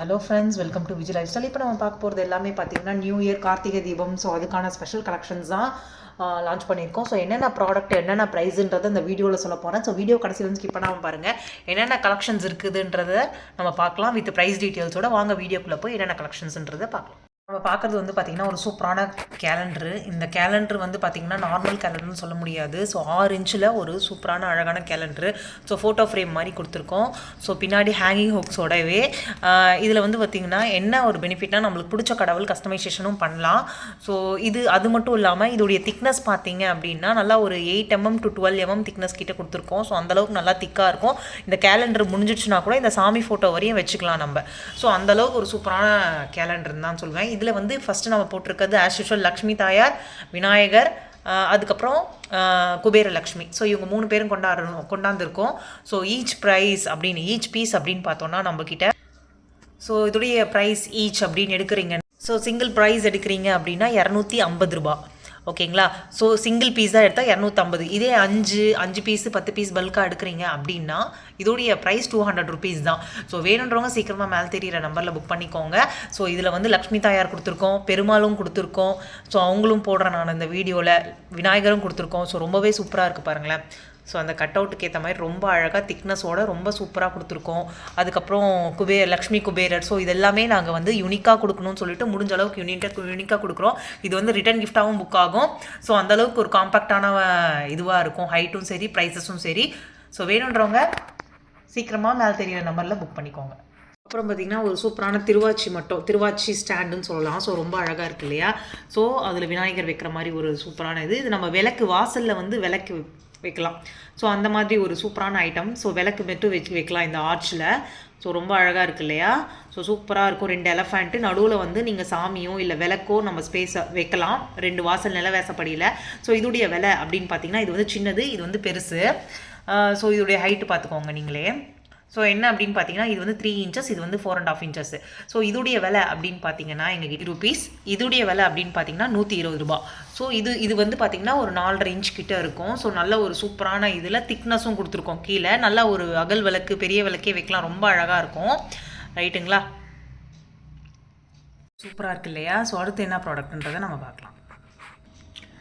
Hello friends welcome to Vijay lifestyle இப்போ நம்ம பார்க்க போகிறது எல்லாமே பார்த்தீங்கன்னா new year Karthigai Deepam. So அதுக்கான ஸ்பெஷல் கலெக்ஷன்ஸ் தான் லான்ச் பண்ணியிருக்கோம். ஸோ என்னென்ன ப்ராடக்ட் என்னென்ன ப்ரைஸுன்றதை இந்த வீடியோவில் சொல்ல போகிறேன் ஸோ வீடியோ கடைசியில் வந்து ஸ்கிப் பண்ணாமல் பாருங்கள் என்னென்ன கலெக்ஷன்ஸ் இருக்குதுன்றதை நம்ம பார்க்கலாம். வித் ப்ரைஸ் டீட்டெயில்ஸோட வாங்க வீடியோக்குள்ளே போய் என்னென்ன கலெக்ஷன்ஸ்ன்றதை பார்க்கலாம். நம்ம பார்க்குறது வந்து பார்த்திங்கன்னா ஒரு சூப்பரான கேலண்டரு இந்த கேலண்டர் வந்து பார்த்திங்கன்னா நார்மல் கேலண்டர்னு சொல்ல முடியாது. ஸோ ஆறு இன்ச்சில் ஒரு சூப்பரான அழகான கேலண்டரு ஸோ ஃபோட்டோ ஃப்ரேம் மாதிரி கொடுத்துருக்கோம். ஸோ பின்னாடி ஹேங்கிங் ஹுக்ஸோடவே இதில் வந்து பார்த்திங்கன்னா என்ன ஒரு பெனிஃபிட்னா நம்மளுக்கு பிடிச்ச கடவுள் கஸ்டமைசேஷனும் பண்ணலாம். ஸோ இது அது மட்டும் இல்லாமல் இதோடைய திக்னஸ் பார்த்தீங்க அப்படின்னா நல்லா ஒரு eight MM mm to twelve MM mm thickness கிட்டே கொடுத்துருக்கோம். ஸோ அந்தளவுக்கு நல்லா திக்காக இருக்கும். இந்த கேலண்டர் முடிஞ்சிச்சுன்னா கூட இந்த சாமி ஃபோட்டோ வரையும் வச்சுக்கலாம் நம்ம. ஸோ அந்தளவுக்கு ஒரு சூப்பரான கேலண்டர்னு தான் சொல்லுவேன் இதில் வந்து ஃபஸ்ட்டு நம்ம போட்டிருக்கிறது ஆஸ் யூஷுவல் லக்ஷ்மி தாயார் விநாயகர் அதுக்கப்புறம் குபேரலக்ஷ்மி. குபேர லக்ஷ்மி ஸோ இவங்க மூணு பேரும் கொண்டாடணும் கொண்டாந்துருக்கோம். ஸோ ஈச் ப்ரைஸ் அப்படின்னு ஈச் பீஸ் அப்படின்னு பார்த்தோன்னா நம்மக்கிட்ட ஸோ இதோடைய ப்ரைஸ் ஈச் அப்படின்னு எடுக்கிறீங்க. ஸோ சிங்கிள் ப்ரைஸ் எடுக்கிறீங்க அப்படின்னா இரநூத்தி ஐம்பது ரூபா. ஓகேங்களா? ஸோ சிங்கிள் பீஸ் தான் எடுத்தால் இரநூத்தம்பது. இதே அஞ்சு அஞ்சு பீஸு பத்து பீஸ் பல்காக எடுக்கிறீங்க அப்படின்னா இதோடைய ப்ரைஸ் டூ ஹண்ட்ரட் ருபீஸ் தான். ஸோ வேணுன்றவங்க சீக்கிரமாக மேலே தெரியிற நம்பரில் புக் பண்ணிக்கோங்க. ஸோ இதில் வந்து லக்ஷ்மி தாயார் கொடுத்துருக்கோம் பெருமாளும் கொடுத்துருக்கோம். ஸோ அவங்களும் போடுறேன் நான் இந்த வீடியோவில் விநாயகரும் கொடுத்துருக்கோம். ஸோ ரொம்பவே சூப்பராக இருக்குது பாருங்களேன். ஸோ அந்த கட் அவுட்டுக்கு ஏற்ற மாதிரி ரொம்ப அழகாக திக்னஸோட ரொம்ப சூப்பராக கொடுத்துருக்கோம். அதுக்கப்புறம் குபேர் லக்ஷ்மி குபேரர். ஸோ இதெல்லாமே நாங்கள் வந்து யூனிக்காக கொடுக்கணும்னு சொல்லிட்டு முடிஞ்ச அளவுக்கு யூனிக்காக யூனிக்காக கொடுக்குறோம். இது வந்து ரிட்டன் கிஃப்டாகவும் புக் ஆகும். ஸோ அந்தளவுக்கு ஒரு காம்பாக்டான இதுவாக இருக்கும். ஹைட்டும் சரி ப்ரைஸஸும் சரி. ஸோ வேணுன்றவங்க சீக்கிரமாக மேலே தெரியிற நம்பரில் புக் பண்ணிக்கோங்க. அப்புறம் பார்த்திங்கன்னா ஒரு சூப்பரான திருவாச்சி மட்டும் திருவாச்சி ஸ்டாண்டுன்னு சொல்லலாம். ஸோ ரொம்ப அழகாக இருக்கு இல்லையா? ஸோ அதில் விநாயகர் வைக்கிற மாதிரி ஒரு சூப்பரான இது. இது நம்ம விளக்கு வாசலில் வந்து விளக்கு வைக்கலாம். ஸோ அந்த மாதிரி ஒரு சூப்பரான ஐட்டம் ஸோ விளக்கு மட்டும் வச்சு வைக்கலாம் இந்த ஆர்ச்சில் ஸோ ரொம்ப அழகாக இருக்கு இல்லையா? ஸோ சூப்பராக இருக்கும். ரெண்டு எலஃபேண்ட்டு நடுவில் வந்து நீங்கள் சாமியோ இல்லை விளக்கோ நம்ம ஸ்பேஸை வைக்கலாம். ரெண்டு வாசல் நிலவேசப்படியில் ஸோ இதுடைய விலை அப்படின்னு பார்த்தீங்கன்னா இது வந்து சின்னது இது வந்து பெருசு. ஸோ இதோடைய ஹைட்டு பார்த்துக்கோங்க நீங்களே. ஸோ என்ன அப்படின்னு பார்த்தீங்கன்னா இது வந்து த்ரீ இன்ச்சஸ் இது வந்து four and half inches so இதுடைய விலை அப்படின்னு பார்த்தீங்கன்னா எங்கள் ருபீஸ் இதுடைய விலை அப்படின்னு பார்த்தீங்கன்னா நூற்றி இருபது ரூபா ஸோ இது இது வந்து பார்த்தீங்கன்னா ஒரு நாலரை இன்ச் கிட்ட இருக்கும். ஸோ நல்ல ஒரு சூப்பரான இதில் திக்னஸும் கொடுத்துருக்கோம். கீழே நல்ல ஒரு அகல் விளக்கு பெரிய விளக்கே வைக்கலாம். ரொம்ப அழகாக இருக்கும். ரைட்டுங்களா சூப்பராக இருக்கு இல்லையா? ஸோ அடுத்து என்ன ப்ராடக்ட்ன்றதை நம்ம பார்க்கலாம்.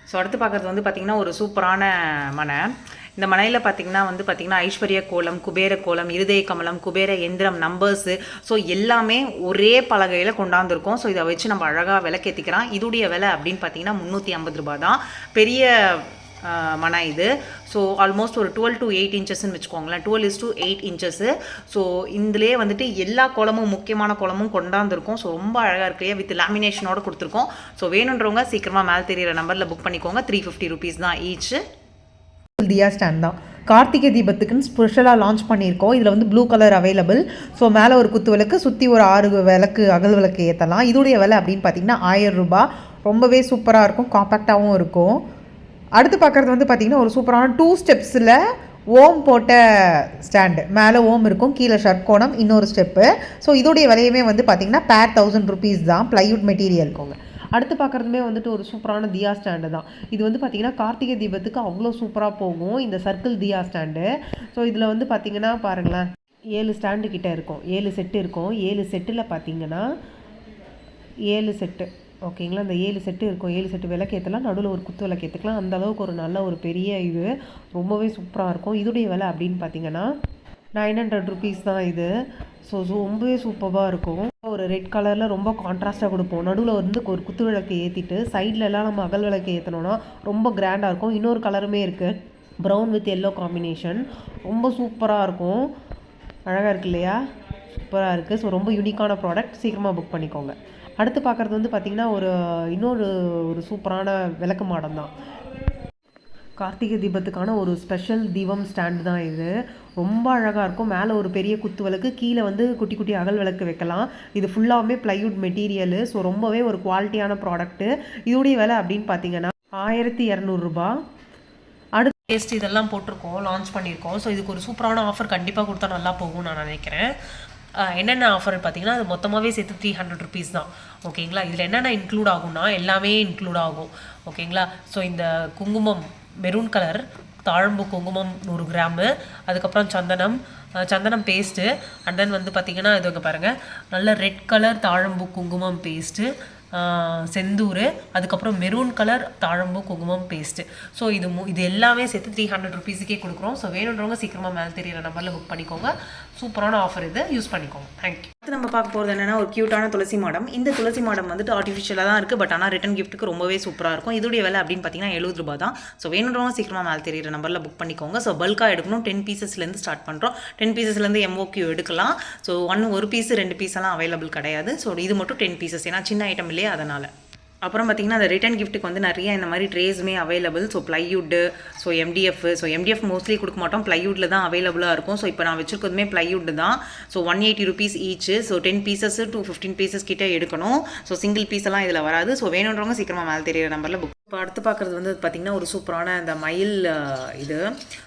ஸோ அடுத்து பார்க்குறது வந்து பார்த்திங்கன்னா ஒரு சூப்பரான மனை. இந்த மனையில் பார்த்திங்கன்னா வந்து பார்த்திங்கன்னா ஐஸ்வர்ய கோலம் குபேர கோலம் இருதய கமலம் குபேர எந்திரம் நம்பர்ஸு ஸோ எல்லாமே ஒரே பலகையில் கொண்டாந்துருக்கோம். ஸோ இதை வச்சு நம்ம அழகாக விளக்கேற்றிக்கலாம் இதுடைய விலை அப்படின்னு பார்த்தீங்கன்னா முந்நூற்றி ஐம்பது ரூபா தான். பெரிய மனை இது. ஸோ ஆல்மோஸ்ட் ஒரு டுவெல் டு எயிட் இன்ச்சஸ்ன்னு வச்சுக்கோங்களேன். Twelve is to eight inches so இதுலேயே வந்துட்டு எல்லா குளமும் முக்கியமான குளமும் கொண்டாந்துருக்கோம். ஸோ ரொம்ப அழகாக இருக்கு. வித் லேமினேஷனோட கொடுத்துருக்கோம். ஸோ வேணுன்றவங்க சீக்கிரமாக மேலே தெரியிற நம்பரில் புக் பண்ணிக்கோங்க. த்ரீ ஃபிஃப்டி ருபீஸ் தான் ஈச்சு தியா ஸ்டாண்ட் தான். கார்த்திகை தீபத்துக்குன்னு ஸ்பெஷலாக லான்ச் பண்ணியிருக்கோம். இதில் வந்து ப்ளூ கலர் அவைலபிள் ஸோ மேலே ஒரு குத்து விளக்கு சுற்றி ஒரு ஆறு விளக்கு அகல் விளக்கு ஏற்றலாம் இதோடைய விலை அப்படின்னு பார்த்தீங்கன்னா ஆயிரம் ரூபாய். ரொம்பவே சூப்பராக இருக்கும். காம்பேக்டாகவும் இருக்கும். அடுத்து பார்க்குறது வந்து பார்த்திங்கன்னா ஒரு சூப்பரான டூ ஸ்டெப்ஸில் ஓம் போட்ட ஸ்டாண்டு மேலே ஓம் இருக்கும் கீழே ஷர்க்கோணம் இன்னொரு ஸ்டெப்பு ஸோ இதோடைய விலையுமே வந்து பார்த்திங்கன்னா பேர் தௌசண்ட் ருபீஸ் தான். ப்ளைவுட் மெட்டீரியல் இருக்குங்க அடுத்து பார்க்குறதுமே வந்துட்டு ஒரு சூப்பரான தியா ஸ்டாண்டு தான். இது வந்து பார்த்திங்கன்னா கார்த்திகை தீபத்துக்கு அவ்வளோ சூப்பராக போகும். இந்த சர்க்கிள் தியா ஸ்டாண்டு. ஸோ இதில் வந்து பார்த்திங்கன்னா பாருங்களேன் ஏழு ஸ்டாண்டு கிட்ட இருக்கும். ஏழு செட்டு இருக்கும். ஏழு செட்டில் பார்த்தீங்கன்னா ஏழு செட்டு ஓகேங்களா அந்த ஏழு செட்டு இருக்கும். ஏழு செட்டு விளக்கேற்றலாம் நடுவில் ஒரு குத்து விளக்கேற்றுக்கலாம் அந்த அளவுக்கு ஒரு நல்ல ஒரு பெரிய இது. ரொம்பவே சூப்பராக இருக்கும். இதோடைய விலை அப்படின்னு பார்த்தீங்கன்னா நைன் ஹண்ட்ரட் ருபீஸ் தான் இது. ஸோ ரொம்பவே சூப்பராக இருக்கும். ஒரு ரெட் கலரில் ரொம்ப கான்ட்ராஸ்ட்டாக கொடுப்போம். நடுவில் வந்து ஒரு குத்து விளக்கு ஏற்றிட்டு சைட்லலாம் நம்ம அகல் விளக்கு ஏற்றினோன்னா ரொம்ப கிராண்டாக இருக்கும். இன்னொரு கலருமே இருக்குது ப்ரௌன் வித் எல்லோ காம்பினேஷன் ரொம்ப சூப்பராக இருக்கும். அழகாக இருக்கு இல்லையா? சூப்பராக இருக்குது ஸோ ரொம்ப யூனிக்கான ப்ராடக்ட் சீக்கிரமாக புக் பண்ணிக்கோங்க. அடுத்து பார்க்குறது வந்து பார்த்திங்கன்னா ஒரு இன்னொரு ஒரு சூப்பரான விளக்கு மாடம் தான் கார்த்திகை தீபத்துக்கான ஒரு ஸ்பெஷல் தீபம் ஸ்டாண்டு தான் இது. ரொம்ப அழகாக இருக்கும். மேலே ஒரு பெரிய குத்து விளக்கு கீழே வந்து குட்டி குட்டி அகல் விளக்கு வைக்கலாம். இது ஃபுல்லாகவே ப்ளைவுட் மெட்டீரியலு ஸோ ரொம்பவே ஒரு குவாலிட்டியான ப்ராடக்ட்டு இதோடைய விலை அப்படின்னு பார்த்தீங்கன்னா ஆயிரத்தி இரநூறுபா அடுத்து டேஸ்ட் இதெல்லாம் போட்டிருக்கோம் லான்ச் பண்ணியிருக்கோம். ஸோ இதுக்கு ஒரு சூப்பரான ஆஃபர் கண்டிப்பாக கொடுத்தா நல்லா போகும்னு நான் நினைக்கிறேன். என்னென்ன ஆஃபர் பார்த்தீங்கன்னா அது மொத்தமாகவே சேர்த்து த்ரீ ஹண்ட்ரட் ருபீஸ் தான். ஓகேங்களா இதில் என்னென்ன இன்க்ளூட் ஆகும்னா எல்லாமே இன்க்ளூட் ஆகும். ஓகேங்களா ஸோ இந்த குங்குமம் மெரூன் கலர் தாழம்பு குங்குமம் நூறு கிராமு அதுக்கப்புறம் சந்தனம் சந்தனம் பேஸ்ட்டு அண்ட் தென் வந்து பார்த்திங்கன்னா இது பாருங்கள் நல்ல ரெட் கலர் தாழம்பு குங்குமம் பேஸ்ட்டு செந்தூர் அதுக்கப்புறம் மெரூன் கலர் தாழம்பு குங்குமம் பேஸ்ட்டு ஸோ இது மு இது எல்லாமே சேர்த்து த்ரீ ஹண்ட்ரட் ருபீஸுக்கே கொடுக்குறோம். ஸோ வேணுன்றவங்க சீக்கிரமாக மேலே தெரியிற நம்பரில் புக் பண்ணிக்கோங்க. சூப்பரான ஆஃபர் இது. யூஸ் பண்ணிக்கோங்க. தேங்க்யூ நம்ம பார்க்க போகிறது என்னென்னா ஒரு க்யூட்டான துளசி மாடம். இந்த துளசி மாடம் வந்துட்டு ஆர்டிஃபிஷியலாக தான் இருக்குது பட் ஆனால் ரிட்டன் கிஃப்ட்டுக்கு ரொம்பவே சூப்பராக இருக்கும். இதோடைய விலை அப்படின்னு பார்த்தீங்கன்னா எழுபது ரூபா தான். ஸோ வேணுன்றவங்க சீக்கிரமாக மேலே தெரியிற நம்பரில் புக் பண்ணிக்கோங்க. ஸோ பல்காக எடுக்கணும். டென் பீசஸ்லேருந்து ஸ்டார்ட் பண்ணுறோம் டென் பீசஸ்லேருந்து எம்ஓக்யூ எடுக்கலாம். ஸோ ஒன் ஒரு பீஸ் ரெண்டு பீஸ் எல்லாம் அவைலபிள் கிடையாது. ஸோ இது மட்டும் டென் பீசஸ் ஏன்னா சின்ன ஐட்டம் இல்லையா அதனால். அப்புறம் பார்த்தீங்கன்னா அந்த ரிட்டன் கிஃப்ட்டுக்கு வந்து நிறைய இந்த மாதிரி ட்ரேஸுமே available so plywood so MDF so MDF mostly கொடுக்க மாட்டோம். ப்ளைவுட்டில் தான் அவைலபிளாக இருக்கும். ஸோ இப்போ நான் வச்சுருக்கிறதுமே ப்ளைவுட் தான். So one eighty rupees each so ten pieces to fifteen pieces கிட்டே எடுக்கணும். ஸோ சிங்கிள் பீஸ் எல்லாம் இதில் வராது. ஸோ வேணுன்றவங்க சீக்கிரமாக மேலே தெரியிற நம்பரில் புக் இப்போ அடுத்து பார்க்குறது வந்து பார்த்தீங்கன்னா ஒரு சூப்பரான இந்த மயில் இது.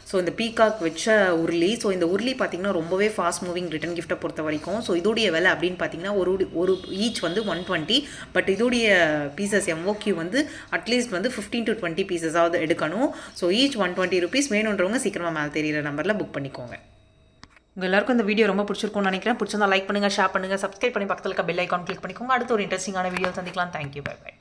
ஸோ இந்த பீகாக் வச்ச உருளி. ஸோ இந்த உருளி பார்த்தீங்கன்னா ரொம்பவே ஃபாஸ்ட் மூவிங் ரிட்டன் கிஃப்ட்டை பொறுத்த வரைக்கும். ஸோ இதோடைய விலை அப்படின்னு பார்த்தீங்கன்னா ஒரு ஒரு ஈச் வந்து ஒன் டுவெண்ட்டி பட் இதோடைய பீசஸ் எம்ஓக்யூ வந்து அட்லீஸ்ட் வந்து ஃபிஃப்டீன் டு டுவெண்ட்டி பீசஸாவது எடுக்கணும். So each one twenty rupees வேணுன்றவங்க சீக்கிரமாக மேலே தெரியிற நம்பரில் புக் பண்ணிக்கோங்க. உங்கள் எல்லாருக்கும் இந்த வீடியோ ரொம்ப பிடிச்சிருக்கும்னு நினைக்கிறேன். பிடிச்சிருந்தா லைக் பண்ணுங்கள் ஷேர் பண்ணுங்கள் சப்ஸ்கிரைப் பண்ணி பக்கத்தில் இருக்க பெல் ஐக்கான் கிளிக் பண்ணிக்கோங்க. அடுத்து ஒரு இன்ட்ரெஸ்டிங்கான வீடியோ சந்திக்கலாம். Thank you bye by